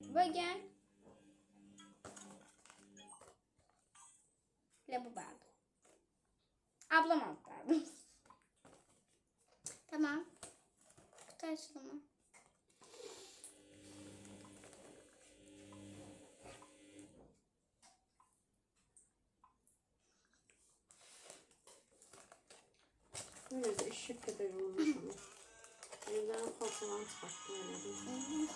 Ve gel. Lavabo aldım. Ablam aldı pardon. tamam. Kutu açılımı. Böyle de eşek kadar olmuş ama. Evden korkulan çıkarttım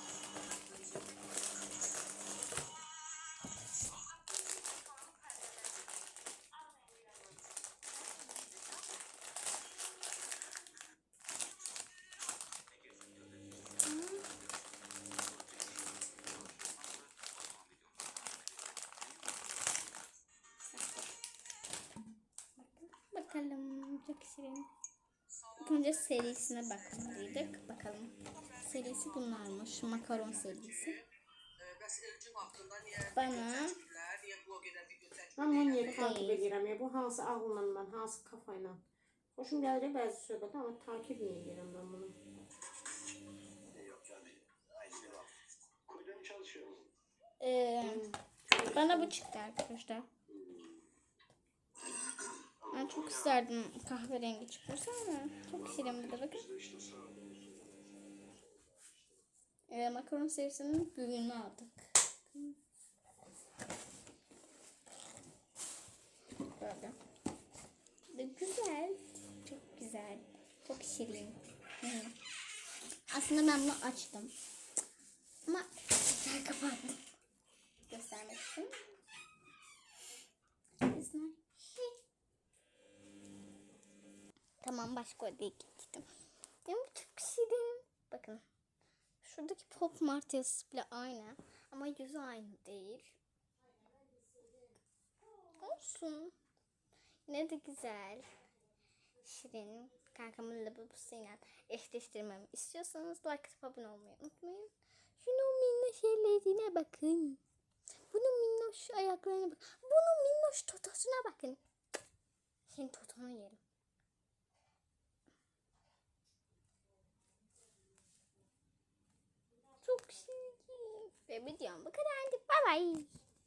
Bakalım çok şirin. Önce serisine bakmalıydık. Bakalım. Serisi bunlarmış. Makaron serisi. Niyə Bana niyə Ben bunu niye takip edirəm ya? Bu hansı ağılla ben, hansı kafayla? Hoşum gəlir bəzi söhbət ama takip niye edirəm ben bunu? Ee, bana bu çıktı arkadaşlar. Çok isterdim kahverengi çıkırsa ama çok bir de bakın. Ee, makaron serisinin büyüğünü aldık. Böyle. Ve güzel. Çok güzel. Çok şirin. Aslında ben bunu açtım. Ama güzel kapattım. Göstermek için. Güzel. Tamam başka odaya gittim. Benim çok şirin. Bakın. Şuradaki Pop Mart yazısı bile aynı. Ama yüzü aynı değil. Olsun. Yine de güzel. Şirin. Kankamın lababosuyla eşleştirmemi istiyorsanız like atıp abone olmayı unutmayın. Şunun minnoş ellerine bakın. Bunun minnoş ayaklarına bakın. Bunun minnoş totosuna bakın. Senin totonu yerim. Çok şirin. Ve videom bu kadardı. Bye bye.